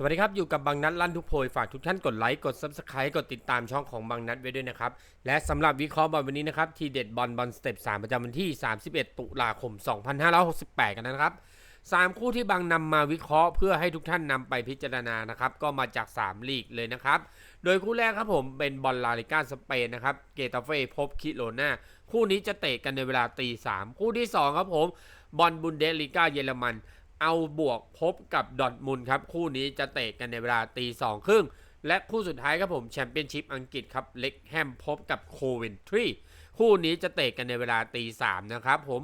สวัสดีครับ อยู่กับบางนัดลั่นทุกโพยฝากทุกท่านกดไลค์ กด Subscribe กดติดตามช่องของบางนัดไว้ด้วยนะครับ และสำหรับวิเคราะห์บอลวันนี้นะครับ ทีเด็ดบอลบอลสเต็ป3ประจำวันที่ 31 ตุลาคม 2568 กันนะครับ 3 คู่ที่บางนำมาวิเคราะห์เพื่อให้ทุกท่านนำไปพิจารณานะครับ ก็มาจาก 3 ลีกเลยนะครับ โดยคู่แรกครับผมเป็นบอลลาลิก้าสเปนนะครับ เกตาเฟ่พบคิโรนาคู่นี้จะเตะกันในเวลาตีสามคู่ที่2ครับผมบอลบุนเดสลิก้าเยอรมัน เอาบวกพบกับดอทมุนครับ คู่นี้จะเตะกันในเวลาตีสองครึ่ง และคู่สุดท้ายครับผมแชมเปี้ยนชิพอังกฤษครับเล็กแฮมพบกับโคเวนทรีคู่นี้จะเตะกันในเวลาตีสามนะครับผม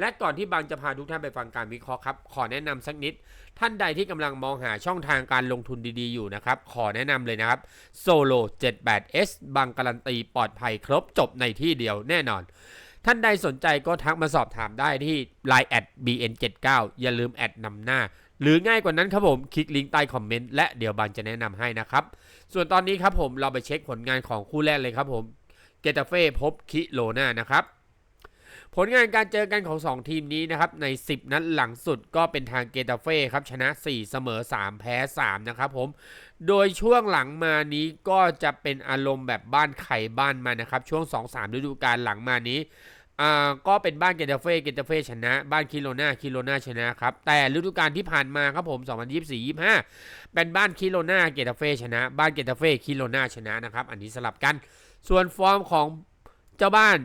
และก่อนที่บางจะพาทุกท่านไปฟังการวิเคราะห์ครับ ขอแนะนำสักนิด ท่านใดที่กำลังมองหาช่องทางการลงทุนดีๆอยู่นะครับ ขอแนะนำเลยนะครับ Solo 78S บางการันตีปลอดภัยครบจบในที่เดียวแน่นอน ท่านใดสนใจก็ทักมาสอบถามได้ที่ Line แอด bn79 อย่าลืมแอดนำหน้า หรือง่ายกว่านั้นครับผม คลิกลิงก์ใต้คอมเมนต์และเดี๋ยวบางจะแนะนำให้นะครับ ส่วนตอนนี้ครับผมเราไปเช็คผลงานของคู่แรกเลยครับผมเกตาเฟ่พบคิโลนานะครับผลงานการเจอกันของ 2 ทีมนี้นะครับใน 10 นัดหลังสุดก็เป็นทางเกตาเฟ่ครับชนะ 4 เสมอ 3 แพ้ 3 นะครับผม โดยช่วงหลังมานี้ก็จะเป็นอารมณ์แบบบ้านไข่บ้านมันนะครับ ช่วง 2-3ฤดูกาลหลังมานี้ อ่าก็เป็นบ้านเกตาเฟ่เกตาเฟ่ชนะ บ้านคิโลนาคิโลนาชนะครับ แต่ฤดูกาลที่ผ่านมาครับผม 2024-25 เป็นบ้านคิโลนาเกตาเฟ่ชนะ บ้านเกตาเฟ่คิโลนาชนะนะครับ อันนี้สลับกัน ส่วนฟอร์มของเจ้าบ้าน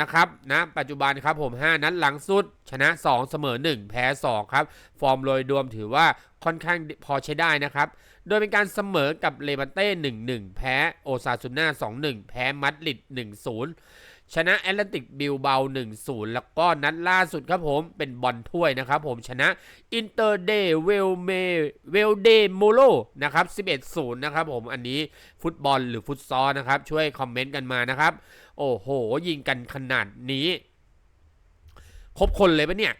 นะครับนะปัจจุบันครับผม 5 นัดหลังสุด ชนะ 2 เสมอ 1 แพ้ 2 ครับ ฟอร์มโดยรวมถือว่าค่อนข้างพอใช้ได้นะครับ โดยเป็นการเสมอกับเลบันเต้ 1-1 แพ้โอซาซูน่า 2-1 แพ้มัดริด 1-0 ชนะแอตแลนติกบิลเบา1-0 แล้วก็นัดล่าสุดครับผมเป็นบอลถ้วยนะครับผมชนะอินเตอร์เดเวลเมเวลเดโมโลนะครับ11-0 นะครับผมอันนี้ฟุตบอลหรือฟุตซอลนะครับ ช่วยคอมเมนต์กันมานะครับ โอ้โห ยิงกันขนาดนี้ ครบคนเลยปะเนี่ย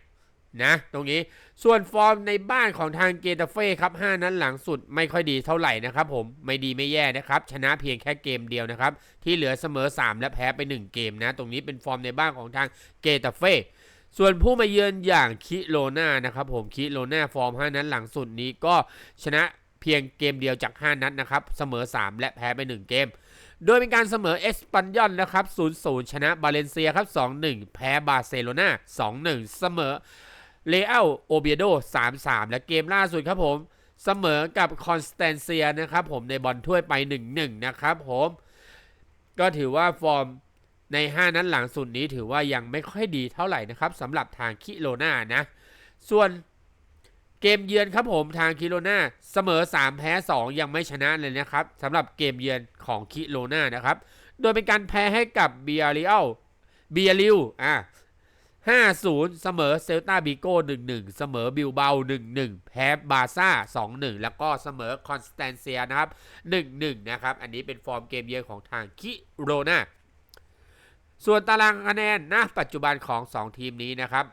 นะตรงนี้ส่วนฟอร์มในบ้านของทางเกตาเฟ่ครับ5นั้นหลังสุดไม่ค่อยดีเท่าไหร่นะครับผมไม่ดีไม่แย่นะครับ ชนะเพียงแค่เกมเดียวนะครับ ที่เหลือเสมอ 3 และแพ้ไป 1 เกมนะ ตรงนี้เป็นฟอร์มในบ้านของทางเกตาเฟ่ส่วนผู้มาเยือนอย่างคิโลนานะครับผมคิโลนาฟอร์ม 5 นั้นหลังสุดนี้ก็ชนะเพียงเกมเดียวจาก 5 นัดนะครับเสมอ 3 และแพ้ไป 1 เกม โดยเป็นการเสมอเอสปันยอนนะครับ0-0 ชนะบาเลนเซียครับ2-1 แพ้บาร์เซโลนา2-1 เสมอ เลอัลโอเบียโด3-3 และเกมล่าสุดครับผมเสมอกับคอนสแตนเซียนะครับผมในบอลถ้วยไป 1-1 นะครับผม ก็ถือว่าฟอร์มใน 5 นั้นหลังสุดนี้ถือว่ายังไม่ค่อยดีเท่าไหร่นะครับสำหรับทางคิโลนานะ ส่วนเกมเยือนครับผมทางคิโลนาเสมอ 3 แพ้ 2 ยังไม่ชนะเลยนะครับสำหรับเกมเยือนของคิโลนานะครับ โดยเป็นการแพ้ให้กับเบียริอัลเบียริวอะ 5-0 เสมอเซลตาบิโก้1-1 เสมอบิลเบา 1-1 แพ้บาซ่า 2-1 แล้วก็เสมอคอนสแตนเซียนะครับ 1-1 นะครับ อันนี้เป็นฟอร์มเกมเยือนของทางคิโรนาส่วนตารางคะแนนนะปัจจุบันของ 2 ทีมนี้นะครับ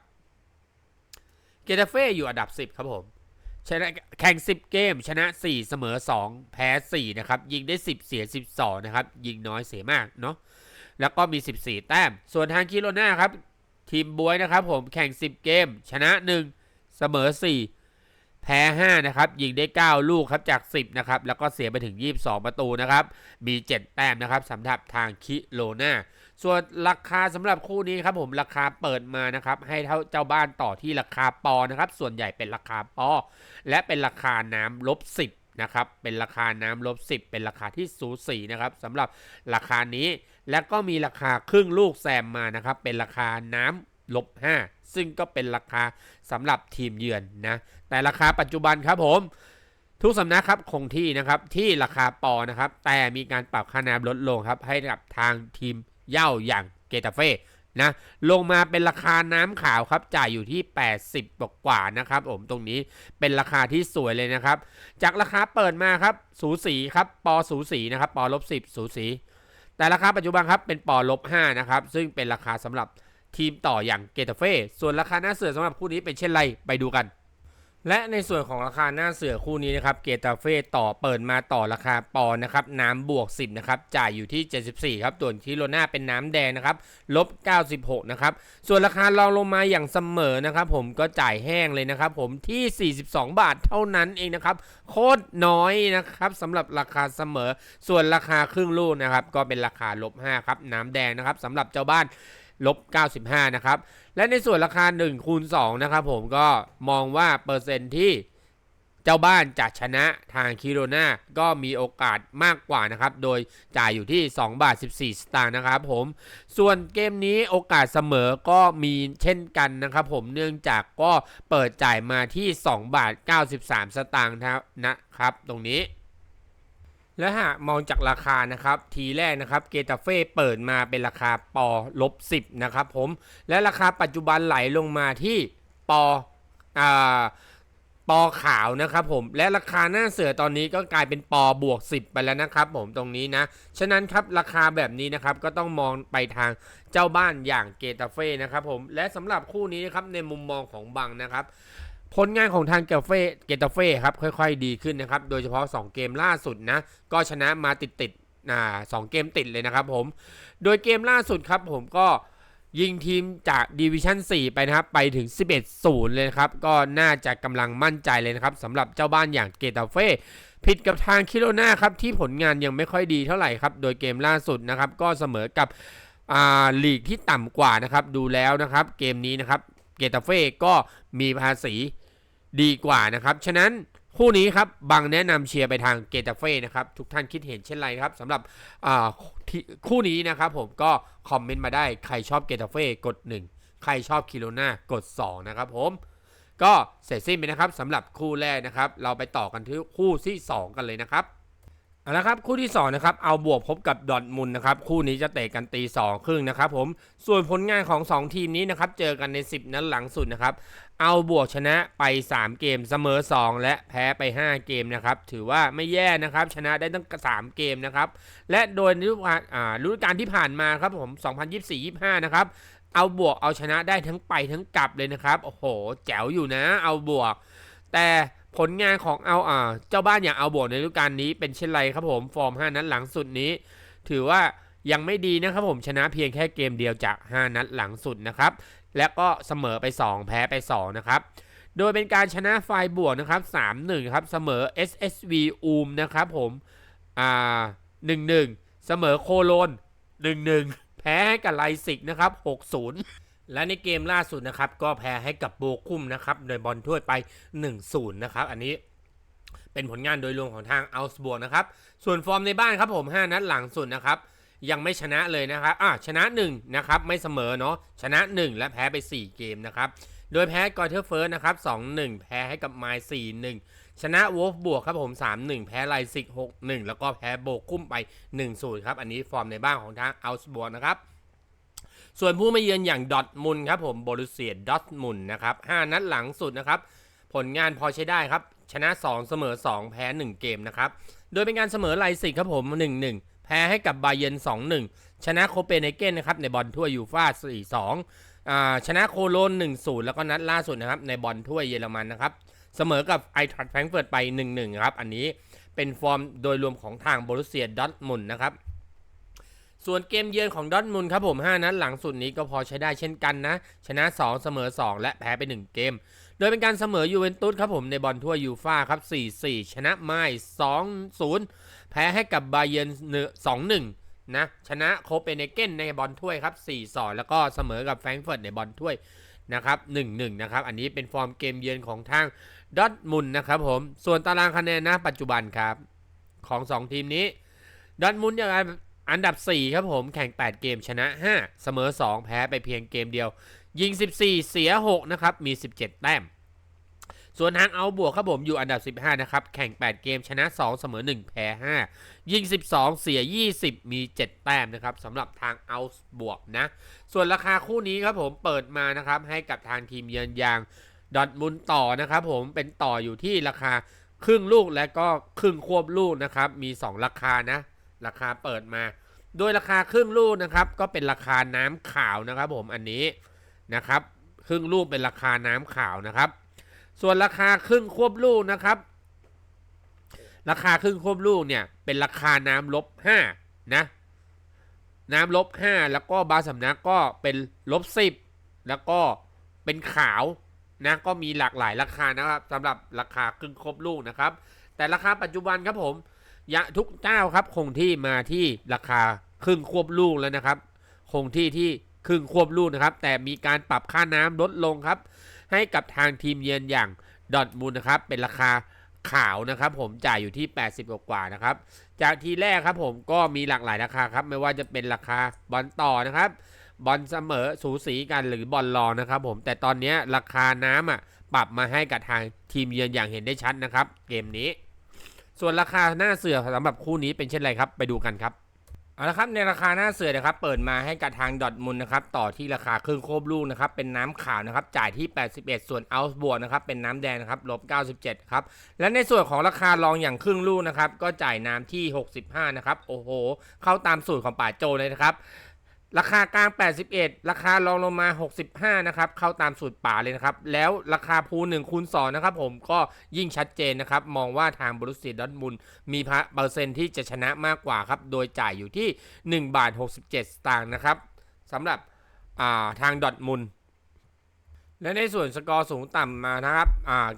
เกตาเฟ่อยู่อันดับ 10 ครับผมชนะแข่ง 10 เกม ชนะ 4 เสมอ 2 แพ้ 4 นะครับ ยิงได้ 10 เสีย 12 นะครับ ยิงน้อยเสียมากเนาะแล้วก็มี 14 แต้ม ส่วนทางคิโรนาครับ ทีมบวยนะครับผมแข่ง 10 เกม ชนะ 1 เสมอ 4 แพ้ 5 นะครับ ยิงได้ 9 ลูกครับจาก 10 นะครับ แล้วก็เสียไปถึง 22 ประตูนะครับ มี 7 แต้มนะครับสำหรับทางคิโลนาส่วนราคาสำหรับคู่นี้ครับผมราคาเปิดมานะครับ ให้เท่าเจ้าบ้านต่อที่ราคาปอนะครับ ส่วนใหญ่เป็นราคาปอและเป็นราคาน้ำลบ 10 นะครับ เป็นราคาน้ำลบ 10 เป็นราคาที่สูสีนะครับสำหรับราคานี้ และก็มีราคาครึ่งลูกแซมมานะครับ เป็นราคาน้ำลบ 5 ซึ่งก็เป็นราคาสำหรับทีมเยือนนะ แต่ราคาปัจจุบันครับผมทุกสำนักครับคงที่นะครับที่ราคาปอนะครับ แต่มีการปรับค่าน้ำลดลงครับ ให้กับทางทีมเย่าอย่างเกตาเฟ่ นะลงมาเป็นราคาน้ำขาวครับจ่ายอยู่ที่ 80กว่านะครับผมตรงนี้เป็นราคาที่สวยเลยนะครับ จากราคาเปิดมาครับสูสีครับปอสูสีนะครับปอลบ10 สูสี แต่ราคาปัจจุบันครับเป็นปอลบ5นะครับซึ่งเป็นราคาสำหรับทีมต่ออย่างเกตาเฟ่ส่วนราคาหน้าเสือสำหรับคู่นี้เป็นเช่นไรไปดูกัน และในส่วนของราคาหน้าเสือคู่นี้นะครับเกตาเฟ่ต่อเปิดมาต่อราคาปอนนะครับน้ำบวก 10นะครับจ่ายอยู่ที่ 74ครับส่วนคิโลนาเป็นน้ำแดงนะครับลบ 96นะครับส่วนราคารองลงมาอย่างเสมอนะครับผมก็จ่ายแห้งเลยนะครับผมที่ 42 บาทเท่านั้นเองนะครับโคตรน้อยนะครับสำหรับราคาเสมอ ส่วนราคาครึ่งลูกนะครับก็เป็นราคาลบ5ครับน้ำแดงนะครับสำหรับเจ้าบ้าน ลบ 95 นะครับ และในส่วนราคา1คูณ2นะครับผมก็มองว่าเปอร์เซ็นต์ที่เจ้าบ้านจะชนะทางคิโรนาก็มีโอกาสมากกว่านะครับ โดยจ่ายอยู่ที่ 2 บาท 14 สตางค์นะครับผม ส่วนเกมนี้โอกาสเสมอก็มีเช่นกันนะครับผม เนื่องจากก็เปิดจ่ายมาที่ 2 บาท 93 สตางค์นะครับตรงนี้ และหากมองจากราคานะครับ ทีแรกนะครับเกตาเฟ่เปิดมาเป็นราคาปอลบ10นะครับผมและราคาปัจจุบันไหลลงมาที่ปออ่าปอขาวนะครับผมและราคาหน้าเสือตอนนี้ก็กลายเป็นปอบวก 10 ไปแล้วนะครับผมตรงนี้นะ ฉะนั้นครับราคาแบบนี้นะครับก็ต้องมองไปทางเจ้าบ้านอย่างเกตาเฟ่นะครับผมและสำหรับคู่นี้นะครับในมุมมองของบังนะครับ ผลงานของทางเกตเฟ่เกตเฟ่ครับค่อยๆดีขึ้นนะครับ โดยเฉพาะ 2 เกมล่าสุดนะ ก็ชนะมาติดๆอ่าสองเกมติดเลยนะครับผม โดยเกมล่าสุดครับผมก็ยิงทีมจากดิวิชั่น4 ไปนะครับ ไปถึง 11-0 เลยนะครับ ก็น่าจะกำลังมั่นใจเลยนะครับสำหรับเจ้าบ้านอย่างเกตาเฟ่ผิดกับทางคิโรนาครับ ที่ผลงานยังไม่ค่อยดีเท่าไหร่ครับ โดยเกมล่าสุดนะครับ ก็เสมอกับลีกที่ต่ำกว่านะครับ ดูแล้วนะครับ เกมนี้นะครับ เกตาเฟ่ก็มีภาษีดีกว่านะครับ ฉะนั้นคู่นี้ครับบางแนะนำเชียร์ไปทางเกตาเฟ่นะครับ ทุกท่านคิดเห็นเช่นไรครับสำหรับอ่าที่คู่นี้นะครับผมก็คอมเมนต์มาได้ใครชอบเกตาเฟ่กด 1 ใครชอบคิโลนากด 2 นะครับผมก็เสร็จสิ้นไปนะครับสำหรับคู่แรกนะครับ เราไปต่อกันที่คู่ที่ 2 กันเลยนะครับ เอาละครับคู่ที่2นะครับเอาบวกพบกับดอทมุนนะครับคู่นี้จะเตะกันตีสองครึ่งนะครับผมส่วนผลงานของ 2 ทีมนี้นะครับเจอกันใน 10 นัดหลังสุดนะครับเอาบวกชนะไป 3 เกมเสมอ 2 และแพ้ไป 5 เกมนะครับถือว่าไม่แย่นะครับชนะได้ตั้ง 3 เกมนะครับและโดยฤดูกาลที่ผ่านมาครับผม 2024-25 นะครับเอาบวกเอาชนะได้ทั้งไปทั้งกลับเลยนะครับโอ้โห แจ๋วอยู่นะ เอาบวก แต่ ผลงานของเอาอ่าเจ้าบ้านอย่างเอาโบวกในฤดูกาลนี้เป็นเช่นไรครับผมฟอร์ม 5 นัดหลังสุดนี้ ถือว่ายังไม่ดีนะครับผมชนะเพียงแค่เกมเดียวจาก 5 นัดหลังสุดนะครับ และก็เสมอไป 2 แพ้ไป 2 นะครับ โดยเป็นการชนะไฟบวกนะครับ 3-1 ครับ เสมอ SSV อูมนะครับผมอ่า1-1 เสมอโคโลน 1-1 แพ้ให้กับไลซิกนะครับ 6-0 และในเกมล่าสุดนะครับก็แพ้ให้กับโบคุมนะครับโดยบอลถ้วยไป 1-0 นะครับ อันนี้เป็นผลงานโดยรวมของทางอัลสบวกนะครับ ส่วนฟอร์มในบ้านครับผม 5 นัดหลังสุดนะครับ ยังไม่ชนะเลยนะครับอะชนะ 1 นะครับ ไม่เสมอเนาะชนะ 1 และแพ้ไป 4 เกมนะครับ โดยแพ้กอเทอร์เฟิร์สนะครับ 2-1 แพ้ให้กับไมล์4-1 ชนะวอฟบวกครับผม 3-1 แพ้ไลซิก 6-1 แล้วก็แพ้โบกุ้มไป 1-0 ครับ อันนี้ฟอร์มในบ้านของทางอัลสบวกนะครับ ส่วนผู้มาเยือนอย่างดอทมุนครับผมบรุเซียดอทมุนนะครับ5นัดหลังสุดนะครับผลงานพอใช้ได้ครับ ชนะ 2 เสมอ 2 แพ้ 1 เกมนะครับโดยเป็นการเสมอไลซิกครับผม 1-1 แพ้ให้กับบาเยน 2-1 ชนะโคเปนเฮเกนนะครับในบอลถ้วยยูฟ่า4-2อ่าชนะโคโลน 1-0 แล้วก็นัดล่าสุดนะครับในบอลถ้วยเยอรมันนะครับเสมอกับไอทรัตแฟรงเฟิร์ตไป 1-1 ครับ อันนี้เป็นฟอร์มโดยรวมของทางบรุเซียดอทมุนนะครับ ส่วนเกมเยือนของดอทมุนครับผม 5 นัดหลังสุดนี้ก็พอใช้ได้เช่นกันนะ ชนะ 2 เสมอ 2 และแพ้ไป 1 เกม โดยเป็นการเสมอยูเวนตุสครับผมในบอลทั่วยูฟ่าครับ 4-4 ชนะไม้2-0 แพ้ให้กับบาเยน2-1 นะ ชนะโคเปนเฮเกนในบอลถ้วยครับ 4-2 แล้วก็เสมอกับแฟรงก์เฟิร์ตในบอลถ้วยนะครับ1-1 นะครับ อันนี้เป็นฟอร์มเกมเยือนของทางดอทมุนนะครับผม ส่วนตารางคะแนนนะปัจจุบันครับของ 2 ทีมนี้ดอทมุนยังไง อันดับ 4 ครับผมแข่ง 8 เกมชนะ 5 เสมอ 2 แพ้ไปเพียงเกมเดียว ยิง 14 เสีย 6 นะครับ มี 17 แต้ม ส่วนทางเอาบวกครับผมอยู่อันดับ 15 นะครับ แข่ง 8 เกมชนะ 2 เสมอ 1 แพ้ 5 ยิง 12 เสีย 20 มี 7 แต้มนะครับสำหรับทางเอาบวกนะ ส่วนราคาคู่นี้ครับผมเปิดมานะครับให้กับทางทีมเยือนอย่างดอทมุนต่อนะครับผมเป็นต่ออยู่ที่ราคาครึ่งลูกและก็ครึ่งควบลูกนะครับ มี 2 ราคานะ ราคาเปิดมา โดยราคาครึ่งลูกนะครับ ก็เป็นราคาน้ำขาวนะครับ ผมอันนี้นะครับ ครึ่งลูกเป็นราคาน้ำขาวนะครับ ส่วนราคาครึ่งควบลูกนะครับ ราคาครึ่งควบลูกเนี่ยเป็นราคาน้ำลบห้านะน้ำลบห้าแล้วก็บางสำนักก็เป็นลบสิบแล้วก็เป็นขาวนะก็มีหลากหลายราคานะครับสำหรับราคาครึ่งครบลูกนะครับ แต่ราคาปัจจุบันครับผม ยะทุกเจ้าครับ คงที่มาที่ราคาครึ่งควบลูกแล้วนะครับ คงที่ที่ครึ่งควบลูกนะครับ แต่มีการปรับค่าน้ำลดลงครับ ให้กับทางทีมเยือนอย่างดอทมูลนะครับ เป็นราคาขาวนะครับ ผมจ่ายอยู่ที่ 80 กว่านะครับ จากทีแรกครับผมก็มีหลากหลายราคาครับ ไม่ว่าจะเป็นราคาบอลต่อนะครับบอลเสมอสูสีกันหรือบอลรอนะครับผมแต่ตอนนี้ราคาน้ำอะปรับมาให้กับทางทีมเยือนอย่างเห็นได้ชัดนะครับ เกมนี้ ส่วนราคาหน้าเสือสำหรับคู่นี้เป็นเช่นไรครับไปดูกันครับเอาละครับในราคาหน้าเสือนะครับเปิดมาให้กับทางดอทมุลนะครับต่อที่ราคาครึ่งโคบลูกนะครับเป็นน้ำขาวนะครับจ่ายที่ 81 ส่วนเอาส์บวกนะครับเป็นน้ำแดงนะครับลบ97ครับและในส่วนของราคารองอย่างครึ่งลูกนะครับก็จ่ายน้ำที่ 65นะครับโอ้โห เข้าตามสูตรของป่าโจเลยนะครับ ราคากลาง 81 ราคารองลงมา 65 นะครับ เข้าตามสูตรป่าเลยนะครับ แล้วราคาพู1คูณ2นะครับผมก็ยิ่งชัดเจนนะครับ มองว่าทางบรุสเซียดอทมุนด์มีเปอร์เซ็นต์ที่จะชนะมากกว่าครับ โดยจ่ายอยู่ที่ 1 บาท 67 สตางค์นะครับสำหรับาทางดอทมุนด์และในส่วนสกอร์สูงต่ำมานะครับ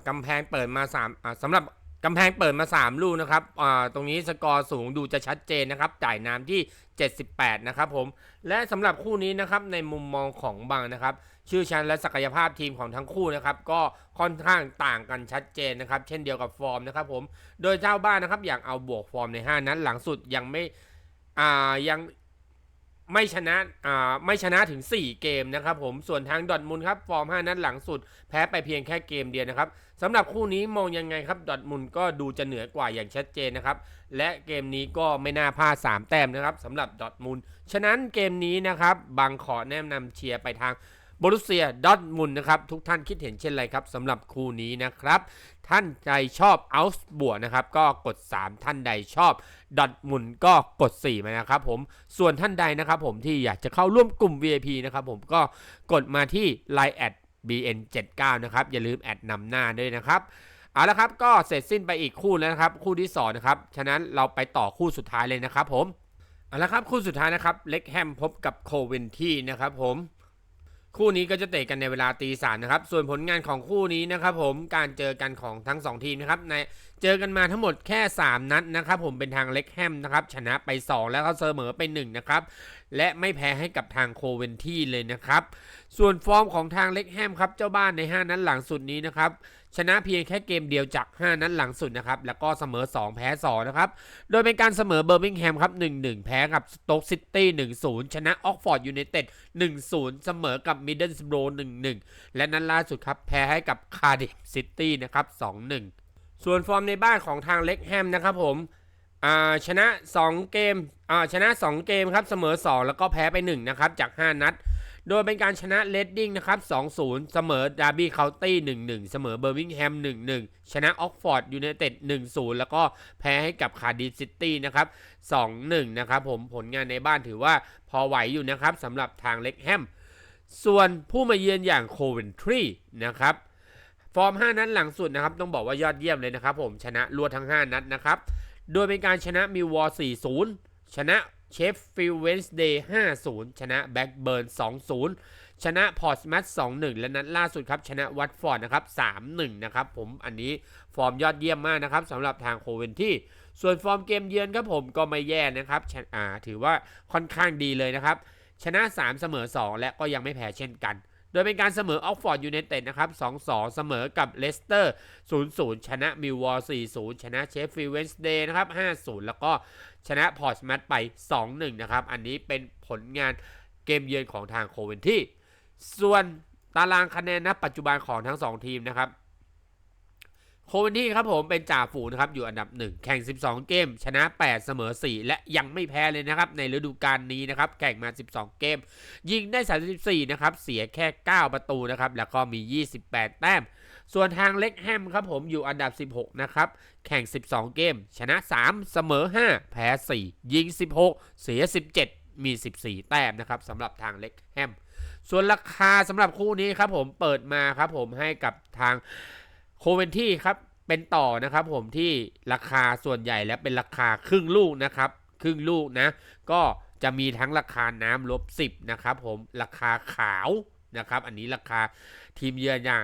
กำแพงเปิดมา3สำหรับ กำแพงเปิดมา 3 ลูกนะครับอ่าตรงนี้สกอร์สูงดูจะชัดเจนนะครับ จ่ายน้ำที่ 78 นะครับผม และสำหรับคู่นี้นะครับในมุมมองของบางนะครับ ชื่อชั้นและศักยภาพทีมของทั้งคู่นะครับ ก็ค่อนข้างต่างกันชัดเจนนะครับ เช่นเดียวกับฟอร์มนะครับผม โดยเจ้าบ้านนะครับ อย่างเอาบวกฟอร์มใน 5 นั้นหลังสุดยังไม่อ่ายัง ไม่ชนะอ่าไม่ชนะถึง 4 เกมนะครับผมส่วนทางดอทมุลครับฟอร์ม 5 นั้นหลังสุด แพ้ไปเพียงแค่เกมเดียวนะครับสำหรับคู่นี้มองยังไงครับดอทมุลก็ดูจะเหนือกว่าอย่างชัดเจนนะครับและเกมนี้ก็ไม่น่าพลาด3แต้มนะครับสำหรับดอทมุลฉะนั้นเกมนี้นะครับบางขอแนะนำเชียร์ไปทางบรุเซียดอทมุลนะครับทุกท่านคิดเห็นเช่นไรครับสำหรับคู่นี้นะครับ ท่านใดชอบเอาส์บวกนะครับก็กด 3 ท่านใดชอบดอทมุลก็กด4มานะครับผมส่วนท่านใดนะครับผมที่อยากจะเข้าร่วมกลุ่ม VIP นะครับผมก็กดมาที่ Line แอด BN79 นะครับอย่าลืมแอดนำหน้าด้วยนะครับเอาละครับก็เสร็จสิ้นไปอีกคู่แล้วนะครับ คู่ที่2นะครับฉะนั้นเราไปต่อคู่สุดท้ายเลยนะครับผมเอาละครับคู่สุดท้ายนะครับเล็กแฮมพบกับโคเวนที่นะครับผม คู่นี้ก็จะเตะกันในเวลาตีสามนะครับ ส่วนผลงานของคู่นี้นะครับผมการเจอกันของทั้ง 2 ทีมนะครับในเจอกันมาทั้งหมดแค่ 3 นัดนะครับผมเป็นทางเล็กแฮมนะครับชนะไป 2 แล้วก็เสมอไป1นะครับและไม่แพ้ให้กับทางโคเวนที่เลยนะครับ ส่วนฟอร์มของทางเล็กแฮมครับเจ้าบ้านใน 5 นัดหลังสุดนี้นะครับ ชนะเพียงแค่เกมเดียวจาก 5 นัดหลังสุดนะครับ แล้วก็เสมอ 2 แพ้ 2 นะครับ โดยเป็นการเสมอเบอร์มิงแฮมครับ 1-1 แพ้กับสโต๊กซิตี้ 1-0 ชนะออกฟอร์ดยูไนเต็ด 1-0 เสมอกับมิดเดิลสโบร1-1 และนัดล่าสุดครับ แพ้ให้กับคาร์ดิฟซิตี้นะครับ 2-1 ส่วนฟอร์มในบ้านของทางเล็กแฮมนะครับผมชนะ 2 เกมชนะ 2 เกมครับ เสมอ 2 แล้วก็แพ้ไป 1 นะครับ จาก 5 นัด โดยเป็นการชนะเลดดิ้งนะครับ 2-0 เสมอดาร์บี้เคาน์ตี้ 1-1 เสมอเบอร์มิงแฮม 1-1 ชนะออกฟอร์ดยูไนเต็ด 1-0 แล้วก็แพ้ให้กับคาร์ดิฟซิตี้นะครับ 2-1 นะครับผมผลงานในบ้านถือว่าพอไหวอยู่นะครับสำหรับทางเล็กแฮม ส่วนผู้มาเยือนอย่างโคเวนทรีนะครับฟอร์ม 5 นัดหลังสุดนะครับ ต้องบอกว่ายอดเยี่ยมเลยนะครับผมชนะรวดทั้ง 5 นัดนะครับ โดยเป็นการชนะมิววอร์4-0 ชนะ เชฟฟิลด์เวนส์เดย์5-0 ชนะแบ็กเบิร์น2-0 ชนะพอร์ตสแมท2-1 และนัดล่าสุดครับ ชนะวัตฟอร์ดนะครับ 3-1 นะครับผมอันนี้ฟอร์มยอดเยี่ยมมากนะครับสำหรับทางโคเวนที่ ส่วนฟอร์มเกมเยือนครับผมก็ไม่แย่นะครับอ่าถือว่าค่อนข้างดีเลยนะครับ ชนะ 3 เสมอ 2 และก็ยังไม่แพ้เช่นกันโดยเป็นการเสมอออกฟอร์ดยูไนเต็ดนะครับ 2-2 เสมอกับเลสเตอร์ 0-0 ชนะมิลวอร์4-0 ชนะเชฟฟิลด์เวนส์เดย์นะครับ 5-0 แล้วก็ ชนะพอร์ตสแมทไป 2-1 นะครับ อันนี้เป็นผลงานเกมเยือนของทางโคเวนที่ ส่วนตารางคะแนนณปัจจุบันของทั้ง 2 ทีมนะครับโคเวนที่ครับผมเป็นจ่าฝูงนะครับอยู่อันดับ 1 แข่ง 12 เกม ชนะ 8 เสมอ 4 และยังไม่แพ้เลยนะครับ ในฤดูกาลนี้นะครับ แข่งมา 12 เกม ยิงได้ 34 นะครับ เสียแค่ 9 ประตูนะครับ แล้วก็มี 28 แต้ม ส่วนทางเล็กแฮมครับผมอยู่อันดับ 16 นะครับ แข่ง 12 เกม ชนะ 3 เสมอ 5 แพ้ 4 ยิง 16 เสีย 17 มี 14 แต้มนะครับสำหรับทางเล็กแฮม ส่วนราคาสำหรับคู่นี้ครับผมเปิดมาครับผมให้กับทางโคเวนที่ครับเป็นต่อนะครับผมที่ราคาส่วนใหญ่แล้วเป็นราคาครึ่งลูกนะครับครึ่งลูกนะ ก็จะมีทั้งราคาน้ำลบสิบนะครับผมราคาขาวนะครับ อันนี้ราคาทีมเยือนอย่าง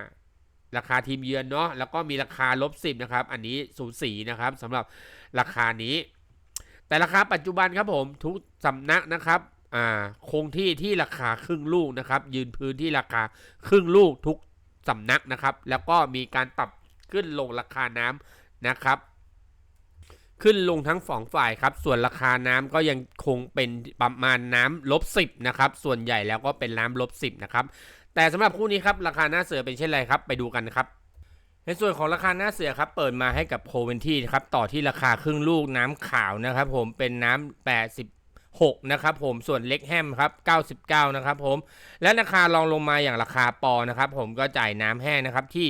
ราคาทีมเยือนเนาะแล้วก็มีราคาลบสิบนะครับอันนี้สูสีนะครับสำหรับราคานี้ แต่ราคาปัจจุบันครับผมทุกสำนักนะครับอ่าคงที่ที่ราคาครึ่งลูกนะครับ ยืนพื้นที่ราคาครึ่งลูกทุกสำนักนะครับ แล้วก็มีการปรับขึ้นลงราคาน้ำนะครับ ขึ้นลงทั้งสองฝ่ายครับ ส่วนราคาน้ำก็ยังคงเป็นประมาณน้ำลบสิบนะครับส่วนใหญ่แล้วก็เป็นน้ำลบสิบนะครับ แต่สำหรับคู่นี้ครับราคาหน้าเสือเป็นเช่นไรครับไปดูกันครับในส่วนของราคาหน้าเสือครับเปิดมาให้กับโคเวนที่นะครับต่อที่ราคาครึ่งลูกน้ำขาวนะครับผมเป็นน้ำ 6 นะครับผมส่วนเล็กแฮมครับ 99 นะครับผม และราคารองลงมาอย่างราคาปอนะครับผมก็จ่ายน้ำแห้งนะครับที่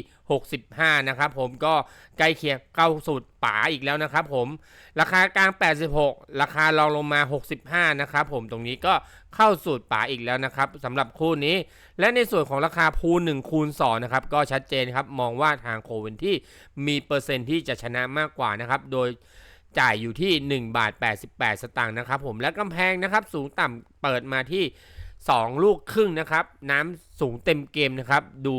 65 นะครับผมก็ใกล้เคียงเข้าสูตรป๋าอีกแล้วนะครับผมราคากลาง 86 ราคารองลงมา 65 นะครับผมตรงนี้ก็เข้าสูตรป๋าอีกแล้วนะครับสำหรับคู่นี้ และในส่วนของราคาพูล1คูณ2นะครับก็ชัดเจนครับมองว่าทางโคเวนที่มีเปอร์เซ็นต์ที่จะชนะมากกว่านะครับโดย จ่ายอยู่ที่ 1 บาท 88 สตางค์นะครับผมและกำแพงนะครับสูงต่ำเปิดมาที่ 2 ลูกครึ่งนะครับ น้ำสูงเต็มเกมนะครับ ดู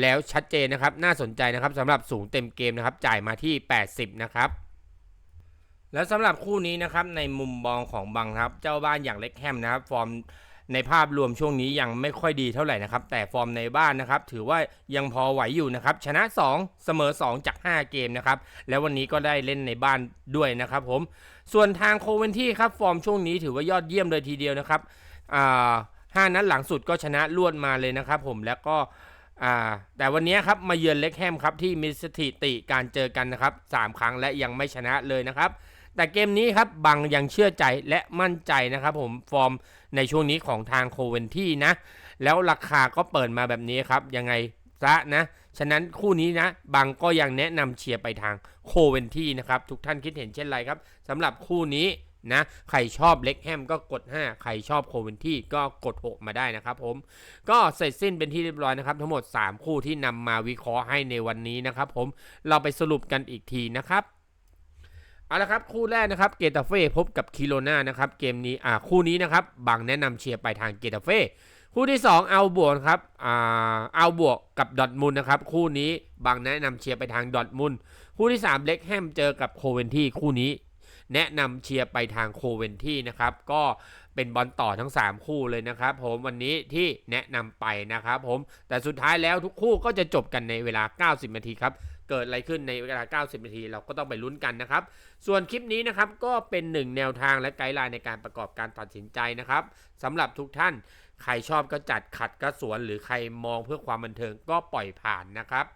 แล้วชัดเจนนะครับ น่าสนใจนะครับสำหรับสูงเต็มเกมนะครับ จ่ายมาที่ 80 นะครับแล้วสำหรับคู่นี้นะครับในมุมมองของบังครับ เจ้าบ้านอย่างเล็กแฮมนะครับ ฟอร์ม ในภาพรวมช่วงนี้ยังไม่ค่อยดีเท่าไหร่นะครับ แต่ฟอร์มในบ้านนะครับ ถือว่ายังพอไหวอยู่นะครับ ชนะ 2 เสมอ 2 จาก 5 เกมนะครับ แล้ววันนี้ก็ได้เล่นในบ้านด้วยนะครับผม ส่วนทางโคเวนที่ครับ ฟอร์มช่วงนี้ถือว่ายอดเยี่ยมเลยทีเดียวนะครับอ่าห้านัดหลังสุดก็ชนะรวดมาเลยนะครับผมแล้วก็อ่าแต่วันนี้ครับมาเยือนเล็กแฮมครับที่มีสถิติการเจอกันนะครับสามครั้งและยังไม่ชนะเลยนะครับ แต่เกมนี้ครับบังยังเชื่อใจและมั่นใจนะครับผมฟอร์ม ในช่วงนี้ของทางโคเวนที่นะ แล้วราคาก็เปิดมาแบบนี้ครับ ยังไงซะนะ ฉะนั้นคู่นี้นะบังก็ยังแนะนำเชียร์ไปทางโคเวนที่นะครับ ทุกท่านคิดเห็นเช่นไรครับสำหรับคู่นี้นะ ใครชอบเล็กแฮมก็กด 5 ใครชอบโคเวนที่ก็กด 6 มาได้นะครับผม ก็เสร็จสิ้นเป็นที่เรียบร้อยนะครับ ทั้งหมด 3 คู่ที่นำมาวิเคราะห์ให้ในวันนี้นะครับผม เราไปสรุปกันอีกทีนะครับ เอาละครับคู่แรกนะครับเกตาเฟ่พบกับคิโลนานะครับเกมนี้อ่าคู่นี้นะครับบางแนะนำเชียร์ไปทางเกตาเฟ่คู่ที่ 2 เอาบวกครับอ่าเอาบวกกับดอทมุนนะครับคู่นี้บางแนะนำเชียร์ไปทางดอทมุนคู่ที่ 3 เล็กแฮมเจอกับโคเวนที่คู่นี้ แนะนำเชียร์ไปทางโคเวนที่นะครับก็เป็นบอลต่อทั้ง 3 คู่เลยนะครับผมวันนี้ที่แนะนำไปนะครับผมแต่สุดท้ายแล้วทุกคู่ก็จะจบกันในเวลา 90นาทีครับ เกิดอะไรขึ้นในเวลา 90 นาที เราก็ต้องไปลุ้นกันนะครับ ส่วนคลิปนี้นะครับก็เป็นหนึ่งแนวทางและไกด์ไลน์ในการประกอบการตัดสินใจนะครับสำหรับทุกท่าน ใครชอบก็จัดขัดก็สวน หรือใครมองเพื่อความบันเทิงก็ปล่อยผ่านนะครับ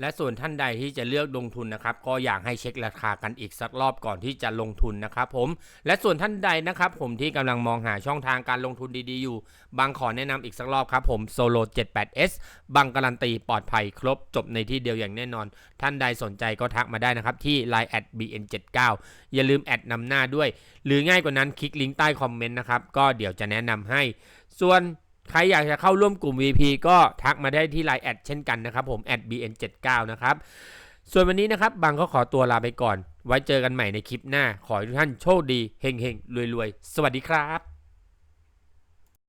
และส่วนท่านใดที่จะเลือกลงทุนนะครับ ก็อยากให้เช็คราคากันอีกสักรอบก่อนที่จะลงทุนนะครับผมและส่วนท่านใดนะครับ ผมที่กำลังมองหาช่องทางการลงทุนดีๆอยู่ บางขอแนะนำอีกสักรอบครับผมโซโล 78S บางการันตีปลอดภัยครบจบในที่เดียวอย่างแน่นอน ท่านใดสนใจก็ทักมาได้นะครับที่ line at bn79 อย่าลืมแอดนำหน้าด้วย หรือง่ายกว่านั้นคลิกลิงก์ใต้คอมเมนต์นะครับก็เดี๋ยวจะแนะนำให้ ส่วน ใครอยากจะเข้าร่วมกลุ่ม VP ก็ทักมาได้ที่ไลน์แอดเช่นกันนะครับผม at bn79 นะครับส่วนวันนี้นะครับบางก็ขอตัวลาไปก่อน ไว้เจอกันใหม่ในคลิปหน้า ขอให้ทุกท่านโชคดีเฮงๆรวยๆ สวัสดีครับ